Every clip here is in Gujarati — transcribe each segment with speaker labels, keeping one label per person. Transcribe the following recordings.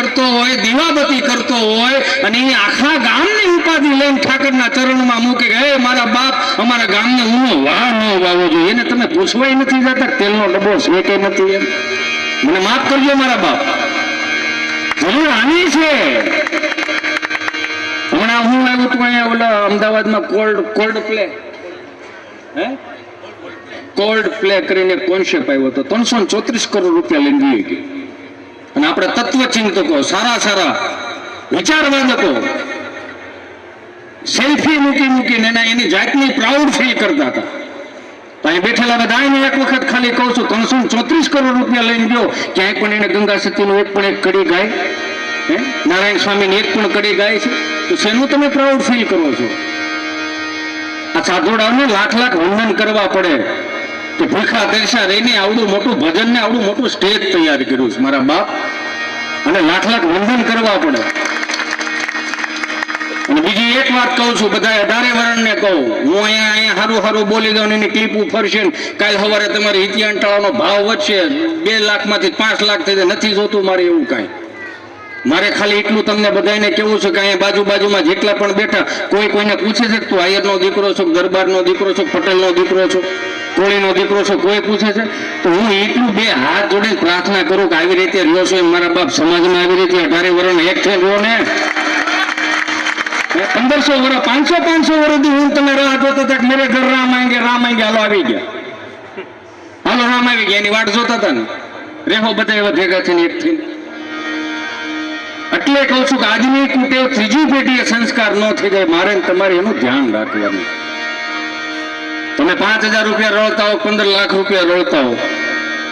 Speaker 1: કરતો હોય દીવાબતી કરતો હોય, અને એ આખા ગામની ઉપાધિ લઈને ઠાકરના ચરણમાં મૂકે કે, હે, મારા બાપ, અમારા ગામને ઊનો વાહ ન વાવો જોઈએ. એને તમે પૂછવાય નથી જતા, તેલનો ડબ્બો છે નથી એમ? મને માફ કરજો મારા બાપ. જરૂર આની છે. હમણાં હું આવ્યું તું અહીંયા ઓલા અમદાવાદમાં કોલ્ડ કોલ્ડ પ્લે. હે? કોલ્ડ પ્લે કરીને કોન્સેપ્ટ આવ્યો હતો. ત્રણસો ચોત્રીસ કરોડ રૂપિયા લઈને ગઈ હતી અને આપણે તત્વચિંતકો, સારા સારા વિચારવાદકો, સેલ્ફી મૂકી મૂકીને એના એની જાતની પ્રાઉડ ફીલ કરતા હતા. અહીં બેઠેલા બધાને એક વખત ખાલી કહું છું, ત્રણસો ચોત્રીસ કરોડ રૂપિયા લઈને ગયો, ક્યાંય પણ એને ગંગા સતીનું એક પણ એક કડી ગાય, હે? નારાયણ સ્વામીની એક પણ કડી ગાય છે. તો શેનું તમે પ્રાઉડ ફીલ કરો છો? આ સાધુડાઓને લાખ લાખ વંદન કરવા પડે. કે ભૂખા તરસા રહીને આવડું મોટું ભજન ને આવડું મોટું સ્ટેજ તૈયાર કર્યું છે મારા બાપ. અને લાખ લાખ વંદન કરવા પડે. અને બીજી એક વાત કહું છું બધા અઢારે વરણને કહું. હું અહીંયા અહીંયા સારું સારું બોલી દઉં એની ક્લિપ ફરશે કાલ સવારે તમારી ઇતિહાસટાળાનો ભાવ વધશે બે લાખમાંથી પાંચ લાખ થઈ જાય. નથી જોતું મારે એવું કાંઈ. મારે ખાલી એટલું તમને બધાને કેવું છે કે અહીંયા બાજુ બાજુમાં જેટલા પણ બેઠા, કોઈ કોઈને પૂછે છે તું આયરનો દીકરો છો દરબારનો દીકરો છો પટેલનો દીકરો છો? ટોળીનો દીકરો છો, કોઈ પૂછે છે? તો હું એટલું બે હાથ જોડી પ્રાર્થના કરું કે આવી રીતે રહ્યો છો મારા બાપ સમાજમાં આવી રીતે અઢારે વર્ષ એક છે રહ્યો ને. પંદરસો વર્ષ પાંચસો પાંચસો વર્ષથી હું તમે રાહ જોતા હતા મેરે ઘર રામ આંગે રામ આંગે, હાલો આવી ગયા. હાલો રામ આવી ગયા, એની વાટ જોતા હતા ને. રેહો બધા એવા ભેગા થઈને એક થઈને. એટલે કહું છું કે આજની કુટેવ ત્રીજી પેઢીએ સંસ્કાર ન થઈ જાય, મારે તમારે એનું ધ્યાન રાખવાનું. તમે પાંચ હજાર રૂપિયા રળતા હો, પંદર લાખ રૂપિયા રળતા હો.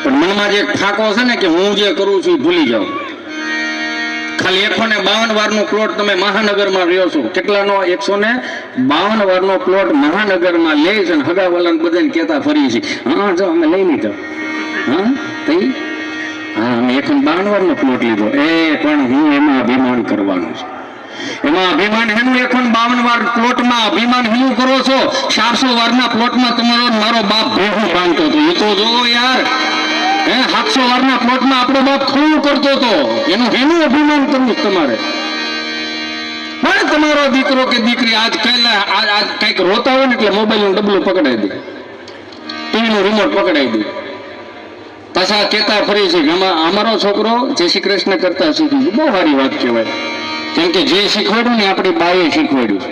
Speaker 1: પણ મનમાં જે ઠાકો છે ને કે હું જે કરું છું ભૂલી જાઓ. ખાલી એકસો ને બાવન વારનો પ્લોટ તમે મહાનગરમાં રહ્યો છો. કેટલાનો? એકસો ને બાવન વારનો પ્લોટ મહાનગરમાં લે છે ને હગાવાલાને બધાને કહેતા ફરી છે. હા, જો, અમે લઈ લીધો. હા, તઈ? હા, અમે એકસો બાવન વારનો પ્લોટ લીધો. એ પણ હું એમાં અભિમાન કરવાનું છે. એમાં અભિમાન હેનું એકસો બાવન વાર પ્લોટમાં અભિમાન હું કરો છો? ચારસો વારના પ્લોટમાં તમારો મારો બાપ ભેગું બાંધતો હતો. એ તો જોવો યાર. હે, સાતસો વારના પ્લોટમાં આપણો બાપ થોડું કરતો હતો. એનું એનું અભિમાન કરવું તમારે. પણ તમારો દીકરો કે દીકરી આજ કહેલા આજ કંઈક રોતા હોય ને એટલે મોબાઈલનું ડબલું પકડાઈ દે. ટીવીનું રિમોટ પકડાઈ દે. પાછા કહેતા ફરી છે કે અમારો છોકરો જય શ્રી કૃષ્ણ કરતા શીખી. બહુ સારી વાત કહેવાય. કેમ કે જે શીખવાડ્યું ને આપણી બાએ શીખવાડ્યું.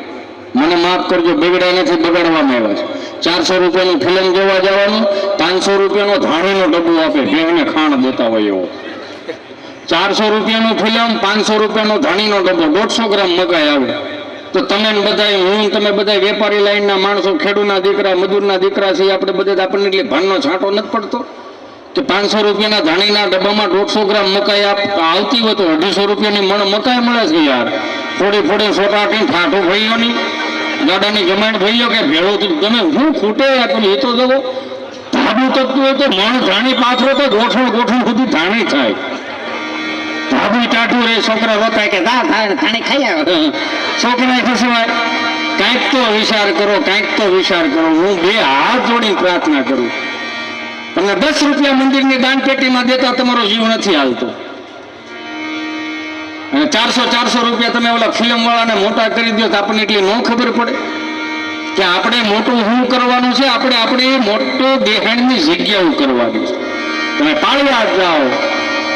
Speaker 1: મને માફ કરજો, બગડ્યા નથી, બગાડવામાં આવ્યા છે. ચારસો રૂપિયાની ફિલ્મ જોવા જવાનું, પાંચસો રૂપિયાનો ધાણીનો ડબ્બો આપે, બેહને ખાણ દેતા હોય એવો. ચારસો રૂપિયાનું ફિલ્મ, પાંચસો રૂપિયાનો ધાણીનો ડબ્બો, દોઢસો ગ્રામ મગાઈ આવે. તો તમે ને બધાય, હું તમે બધા વેપારી લાઈનના માણસો ખેડૂતના દીકરા, મજૂરના દીકરા છે આપણે બધા આપણને એટલે ભાનનો છાંટો નથી પડતો. કે પાંચસો રૂપિયાના ધાણીના ડબ્બામાં દોઢસો ગ્રામ મકાઈ આવતી હોય તો અઢીસો રૂપિયાની મણ મકાઈ મળે છે યાર. ફોડી ફોડી સોટાટી ઠાઠું ભાઈઓ ની ગાડાની જમાણ ભાઈઓ કે ભેળો તમે હું ખૂટે યાર તમે એ તો જવો. ધાબું તકતું હોય તો મણ ધાણી પાથરો તો ગોઠણ ગોઠણ સુધી ધાણી થાય. ધાબું ટાટું રે છોકરા રોતા કે દા ધાણી ખાઈ આવે. છોકરા ખુશવાય કાંઈક તો વિચાર કરો, કાંઈક તો વિચાર કરો. હું બે હાથ જોડી પ્રાર્થના કરું. તમને દસ રૂપિયા મંદિરની દાન પેટીમાં દેતા તમારો જીવ નથી હાલતો. અને ચારસો ચારસો રૂપિયા તમે ઓલા ફિલ્મ વાળાને મોટા કરી દો તો આપણને એટલી ન ખબર પડે કે આપણે મોટું હું કરવાનું છે, આપણે આપણે મોટો દેહાણની જગ્યાઓ કરવાની છે. તમે પાળવા જાઓ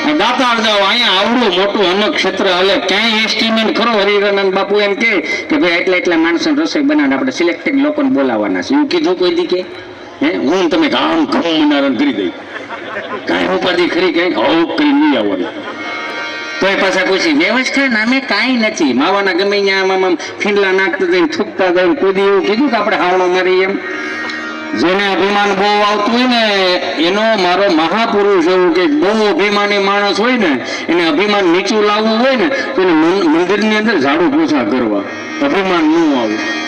Speaker 1: અને દાતાર જાઓ, અહીંયા આવડું મોટું અનક ક્ષેત્ર હલે, ક્યાંય એસ્ટિમેટ ખરો હરિરાનંદ બાપુ એમ કે કે ભાઈ એટલા એટલા માણસોને રસોઈ બનાવીને આપણે સિલેક્ટેડ લોકોને બોલાવવાના છે. એવું કીધું કોઈ દી કે? હે? તમે ગામ ઘઉં મનારણ કરી દઈ. કાંઈ ઉપાધિ ખરી, કઈ હવ કરી નહીં આવવાનું. તો એ પાછા પૂછી, વ્યવસ્થા નામે કાંઈ નથી. માવાના ગમે ત્યાં આમ આમ ફીંડલા નાખતા જઈને થૂકતા જઈને કોઈ એવું કીધું કે આપણે હાવડો મારી એમ. જેને અભિમાન બહુ આવતું હોય ને, એનો મારો મહાપુરુષ એવું કે બહુ અભિમાની માણસ હોય ને, એને અભિમાન નીચું લાવવું હોય ને, તો એને મંદિરની અંદર ઝાડુ પોછા કરવા. અભિમાન ન આવે.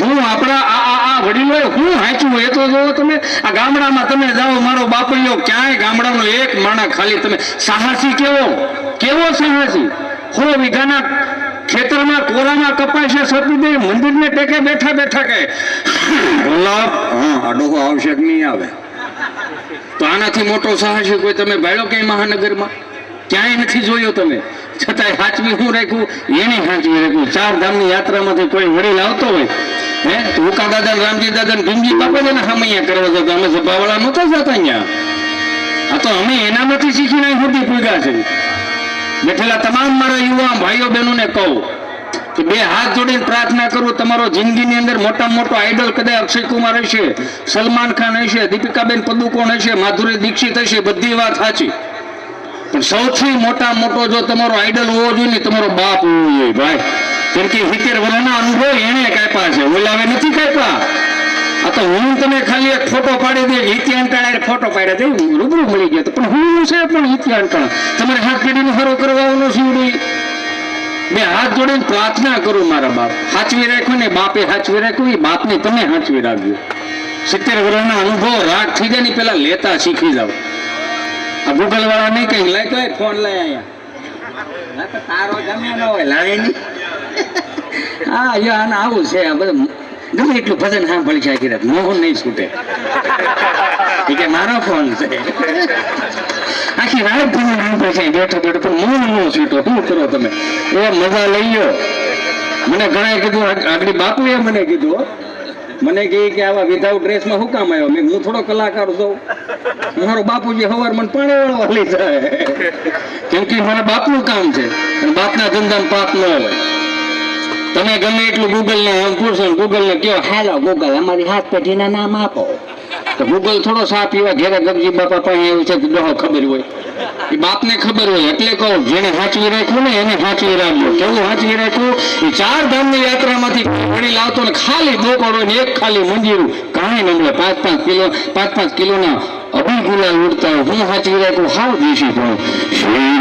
Speaker 1: હું આપણા આ આ આ વડીલો હું હાચું એ તો જોવો તમે આ ગામડામાં તમે જાઓ મારો બાપડીઓ ક્યાંય ગામડાનો એક માણા ખાલી તમે સાહસી કેવો? કેવો સાહસી? હો વીઘાના ખેતરમાં કોરામાં કપાશે સતી દે મંદિરને ટેકે બેઠા બેઠા કહે લાભ હા આ ડોહો આવશે કે નહીં આવે? તો આનાથી મોટો સાહસી કોઈ તમે ભાડ્યો કઈ મહાનગરમાં? ક્યાંય નથી જોયો તમે? છતાંય હાચવી હું રાખ્યું? એને હાચવી રાખ્યું. ચાર ધામની યાત્રામાંથી કોઈ વડીલ આવતો હોય હે? ઓકા દાદા રામજી દાદા ભીમજી બાપા ને હમૈયા કરવા જતા અમે સભાવાળા નહોતા જતા અહીંયા? આ તો અમે એનામાંથી શીખીને સુધી પૂગ્યા છે. બેઠેલા તમામ મારા યુવા ભાઈઓ બહેનોને કહું કે બે હાથ જોડીને પ્રાર્થના કરું, તમારો જિંદગીની અંદર મોટા મોટો આઈડલ કદાચ અક્ષય કુમાર હશે, સલમાન ખાન હશે, દીપિકાબેન પદુકોણ હશે, માધુરી દીક્ષિત હશે, બધી વાત સાચી. પણ સૌથી મોટા મોટો જો તમારો આઈડલ હોવો જોઈએ ને, તમારો બાપ હોવો જોઈએ, ભાઈ. કેમ કે સિત્તેર વર્ષના અનુભવ એને કાપ્યા છે. ઓલાવે નથી કાપ્યા. આ તો હું તમે ખાલી એક ફોટો પાડી દે હિત્ય અંટાળા ફોટો પાડ્યા તે રૂબરૂ મળી ગયો પણ હું છે પણ હિત્ય અંટાળા તમારે હાથ પેઢીનો હરો કરવાનો સીવડી મેં હાથ જોડીને પ્રાર્થના કરું મારા બાપ. હાચવી રાખ્યું ને બાપે હાચવી રાખ્યું એ બાપને તમે હાચવી રાખજો. સિત્તેર વર્ષના અનુભવ રાગ થઈ જાય ને પેલા લેતા શીખી જાવ આ ગૂગલ વાળા નહીં કઈ લાય તો ફોન લઈ અહીંયા તારો ગમે ન હોય, લાવે નહીં. હા, યો આને આવું છે. આ બધું ગમે એટલું ભજન સાંભળી છે આખી રાત. મોહન નહીં છૂટે. કે મારો ફોન છે. આખી રાત ભજન સાંભળે છે. બેઠો બેઠો પણ મોહન નો છૂટો. શું કરો તમે? એ મજા લઈ ગયો મને ઘણા કીધું આગળ બાપુએ મને કીધું મને કહે કે આવા વિધાઉટ ડ્રેસમાં શું કામ આવ્યો? મેં હું થોડો કલાકાર છું. મારો બાપુજી હવાર મને પાણી વાળવા લઈ જાય. કેમ કે મારા બાપનું કામ છે. અને બાપના ધંધામાં પાપ ન હોય. તમે ગમે એટલું ગૂગલ ને પૂછો ગૂગલ ને કયો, હાલો ગૂગલ અમારી હાથ પેઢીના નામ આપો. તો ગૂગલ થોડો સાપ પીવા ઘેરે ગગજી બાપા પાસે એવું છે કે ખબર હોય. એ બાપને ખબર હોય, એટલે કહું જેને સાચવી રાખ્યું ને એને સાચવી રાખજો. કેવું સાચવી રાખ્યું? એ ચાર ધામની યાત્રામાંથી વડીલ લાવતો ને ખાલી બોકડો ને એક ખાલી મંદિરું કાંઈ નમળે પાંચ પાંચ કિલો, પાંચ પાંચ કિલોના અભી ગુલાલ ઉડતા હું સાચવી રાખ્યું? હાવ દેશી પણ શ્રી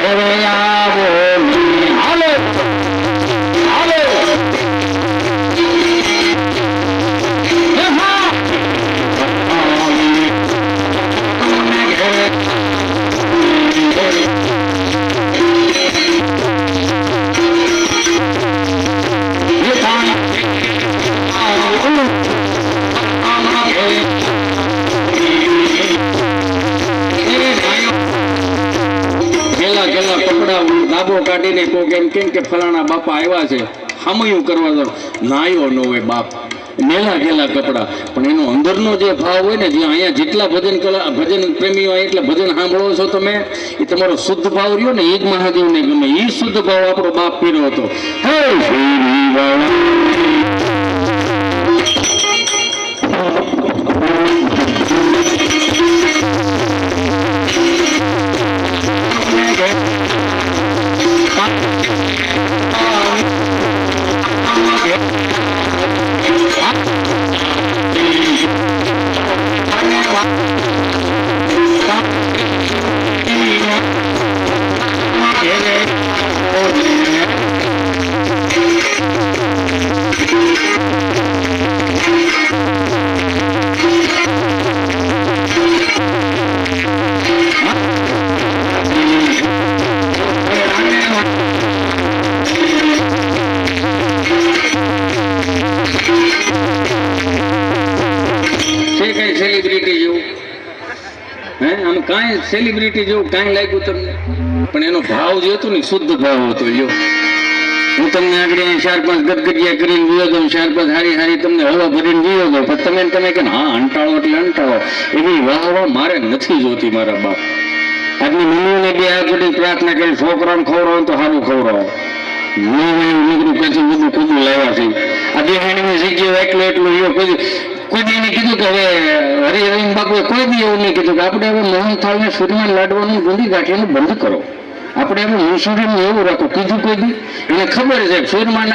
Speaker 1: વળાવી સાજ તરુને ઘરે ગેલા લાભો કાઢીને કોઈક એમ કેમ કે ફલાણા બાપા આવ્યા છે, હામયું કરવા દો નાયો ન હોય બાપ. મેલા ગેલા કપડા. પણ એનો અંદરનો જે ભાવ હોય ને, જે અહીંયા જેટલા ભજન કલા, ભજન પ્રેમી હોય એટલે ભજન સાંભળો છો તમે, એ તમારો શુદ્ધ ભાવ રહ્યો ને, એ જ મહાદેવને ગમે. એ શુદ્ધ ભાવ આપણો બાપ પીરો હતો. હે છે કઈ સેલિબ્રિટી જેવું? હે? આમ કાંઈ સેલિબ્રિટી જેવું કાંઈ લાગ્યું તમને? પણ એનો ભાવ જે હતો ને, શુદ્ધ ભાવ હતો, જો. હું તમને આગળ ચાર પાંચ ગદગદિયા કરીને વિયો દઉં ચાર પાંચ હારી હારી તમને હવા ભરીને વિયો દઉં પણ તમે તમે કે હા અંટાળો એટલે અંટાળો એવી વાહ વાહ મારે નથી જોતી મારા બાપ. આજની મમ્મીઓને બે હાથ જોડી પ્રાર્થના કરી, છોકરાને ખવડાવો તો સારું ખવડાવો. નહીં નીકળ્યું પછી બધું ખુદું લાવ્યા છે. આ દેહાણીની જગ્યાએ એટલું એટલું એ કોઈ કોઈ દી એને કીધું કે હવે હરિહરિન બાપુએ કોઈ બી એવું નહીં કીધું કે આપણે હવે મોહન થાળને સૂર્યમાં લાડવાનું ગુંદી ગાંઠીને બંધ કરો. આપણે હવે મનસુરીને એવું રાખો. કીધું કોઈ બી? એને ખબર છે સૂર્યમાન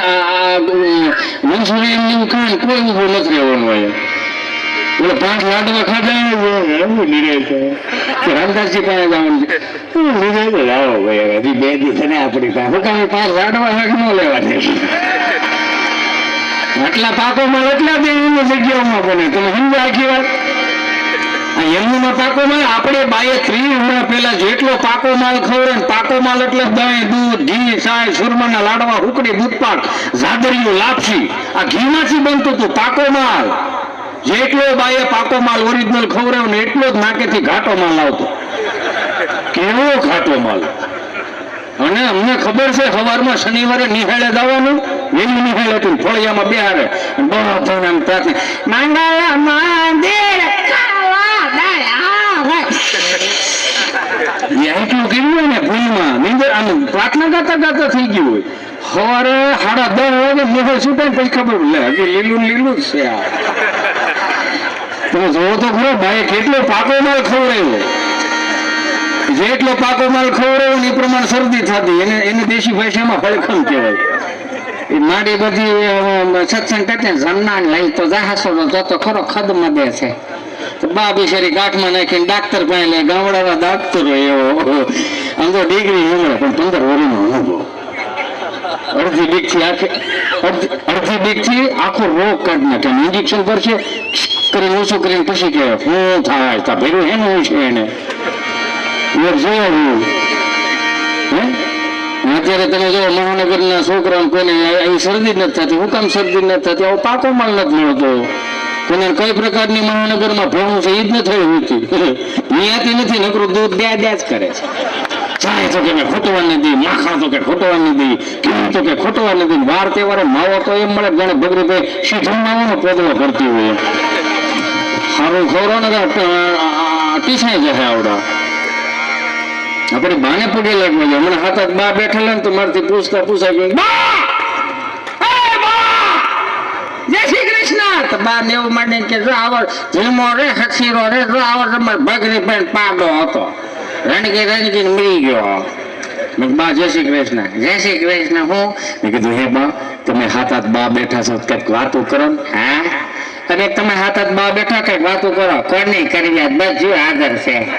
Speaker 1: મનસુરી એમનું કાન કોઈ ઊભું નથી રહેવાનું હોય એટલે પાંચ લાડવા ખાધા એવું નિર્ણય રામદાસજી પાસે જવાનું હું લાવો ભાઈ હજી બે દિવસ ને આપણી પાસે. પાંચ લાડવા ન લેવા દે. આટલા પાકોમાં, એટલા એની જગ્યાઓમાં બને. તમે સમજો આખી વાત? આ યમુના પાકો માલ આપણે બાએ ત્રીસ હમણાં પહેલા જેટલો પાકો માલ ખવડે પાકો માલ એટલે દહીં દૂધ, ઘી, સાય, સુરમાના લાડવા, હુકડી, દૂધપાક, ઝાદરીઓ, લાપસી, આ ઘીમાંથી બનતું હતું પાકો માલ. જેટલો બાએ પાકો માલ ઓરિજિનલ ખવડાવ્યો ને એટલો જ નાકેથી ઘાટો માલ આવતો. કેવો ઘાટો માલ? અને અમને ખબર છે, સવારમાં શનિવારે નિહાળે જવાનું? વેલું નિહાળે હતું ફળિયામાં બહુ આમ પ્રાર્થના માંગા મંદિર ને ભૂલમાં. સવારે સાડા દસ વાગે મોહર ખબર લે, હજી લીલું લીલું જ છે આ. તમે જોવો તો ભાઈ કેટલો પાકો માલ ખવડાવ્યો. જેટલો પાકો માલ ખવડાવ્યો ને એ પ્રમાણે શરદી થતી. એને એને દેશી ભાષામાં ફળખમ કહેવાય. મારી બધી સત્સંગ કરતી ને જમના લઈ તો જહાસો તો તો ખરો ખદમાં દે છે. બા બિચારી ગાંઠમાં નાખીને ડાક્ટર પાસે લે ગામડાના ડાક્ટર એવો આમ તો ડિગ્રી હમણાં પણ પંદર વર્ષનો અનુભવ. અડધી બીકથી આખી, અડધી બીકથી આખો રોગ કાઢી નાખે ઇન્જેક્શન છે કરીને ઓછું કરીને પછી કે હું થાય, તા ભેરું એનું છે એને. જોયું અત્યારે તમે જો મહાનગરના છોકરાઓ કોઈને આવી શરદી નથી થતી હું શરદી નથી થતી, આવો પાકો માલ નથી મળતો. કોને કઈ પ્રકારની મહાનગરમાં ભણવું છે એ જ નથી હોતી. નિયાતી નથી, નકરું દૂધ દ્યા દ્યા જ કરે છે. ચાય તો કે મેં ખોટવા નથી માખણ તો કે ખોટવા નથી ઘી તો કે ખોટવા નથી વાર તહેવારે માવો તો એમ મળે જાણે બગડીભાઈ સીધું માવાનો પોદળો કરતી હોય. સારું ખવરો ને ટીસાઈ જશે આવડા. આપણે બાને પગે લાગવા જાય હમણાં હાથ બા બેઠેલા ને તો મારથી પૂછતા પૂછા ગયું જય શ્રી કૃષ્ણ! તો બા ને એવું માંડે કે, જો આવો ધીમો રે હસીરો રે, જો આવડ તમારે ભગરી પેન પાડો હતો. રણકી રણકી મરી ગયો. બા, જય શ્રી કૃષ્ણ. જય શ્રી કૃષ્ણ હું? કીધું, હે બા, તમે હાથ બા બેઠા છો, કંઈક વાતો કરો ને. હા? અને તમે હાથ હાથ બા બેઠા, કંઈક વાતો કરો. કોની કરી આ બધું આદર છે.